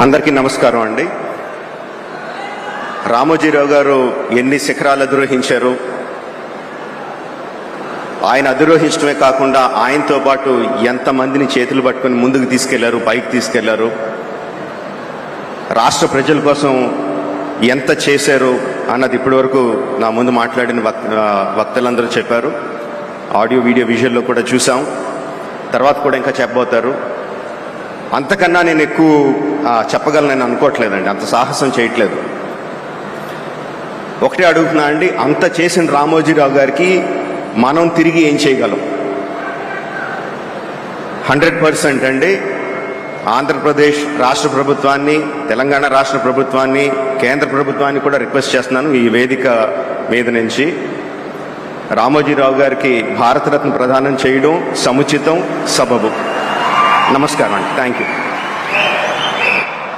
అందరికీ నమస్కారం అండి. రామోజీరావు గారు ఎన్ని శిఖరాలు అధిరోహించారు? ఆయన అధిరోహించడమే కాకుండా ఆయనతో పాటు ఎంతమందిని చేతులు పట్టుకొని ముందుకు తీసుకెళ్ళారు పైకి తీసుకెళ్ళారు? రాష్ట్ర ప్రజల కోసం ఎంత చేశారు అన్నది ఇప్పటివరకు నా ముందు మాట్లాడిన వక్- వక్తలందరూ చెప్పారు. ఆడియో వీడియో విజువల్లో కూడా చూసాం తర్వాత కూడా ఇంకా చెప్పబోతారు. అంతకన్నా నేను ఎక్కువ చెప్పగలనని అనుకోవట్లేదండి. అంత సాహసం చేయట్లేదు. ఒకటే అడుగుతున్నా అండి అంత చేసిన రామోజీరావు గారికి మనం తిరిగి ఏం చేయగలం? హండ్రెడ్ పర్సెంట్ అండి. ఆంధ్రప్రదేశ్ రాష్ట్ర ప్రభుత్వాన్ని తెలంగాణ రాష్ట్ర ప్రభుత్వాన్ని కేంద్ర ప్రభుత్వాన్ని కూడా రిక్వెస్ట్ చేస్తున్నాను ఈ వేదిక మీద నుంచి. రామోజీరావు గారికి భారతరత్న ప్రదానం చేయడం సముచితం సబబు. నమస్కారం అండి. Thank you.